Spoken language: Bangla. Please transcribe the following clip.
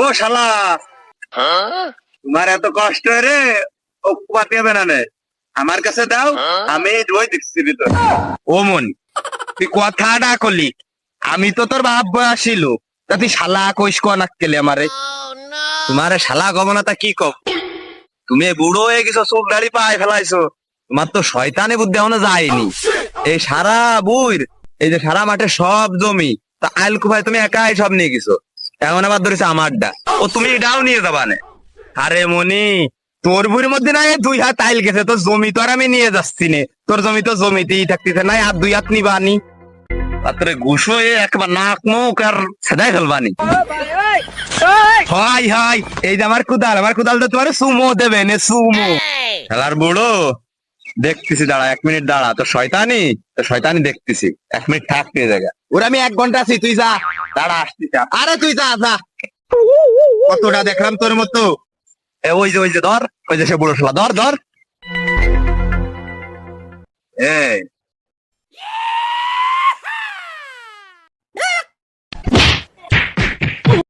ও শালা। তোমার এত কষ্ট রে ও পাতি হবে না নে। আমার কাছে দাও, আমি ওই দেখছি ভিতর। ও মন, তুই কথাটা করলি আমি তো তোর বাপ বয়াসিল তা তুই শালা কইস কোয়া কেলে আমারে তোমার শালা গমনতা কি কব তুমি বুড়ো হয়ে গেছো, চোখ দাড়ি পায়ে ফেলাইছো। তোমার তো শয়তানি বুদ্ধি এখনও যায়নি। এই সারা বুইর, এই যে সারা মাঠে সব জমি, তা আইল কুফায় তুমি একাই সব নিয়ে গেছো। এখন আবার ধরেছে আমারটা। ও তুমি এটাও নিয়ে যাবা নে। আরে মনি, তোর বুড়ির মধ্যে নাই দুই হাত আইল গেছে, তোর জমি তো আর আমি নিয়ে যাচ্ছি নে। তোর জমি তো জমিতেই থাকতেছে, নাই আর দুই হাত নিবানি তারপরে ঘুষো একবার নাক, মুখ আর সেদাই ফেলবানি। হাই হাই, এই যে আমার কুদাল আমার কুদাল তো তোমার সুমো দেবে নে, সুমো। খেলার বুড়ো, দেখতেছি, দাঁড়া, এক মিনিট দাঁড়া, তো শয়তানি তো শয়তানি দেখতেছি। এক মিনিট থাক নিয়ে জায়গা। ওরা আমি এক ঘণ্টা আছি, তুই যা। দাঁড়া আসতেছি আরে তুই যা যা। কতটা দেখলাম তোর মতো। ওই যে ওই যে ধর ওই যে সে বুড়ো শালা ধর ধর। এই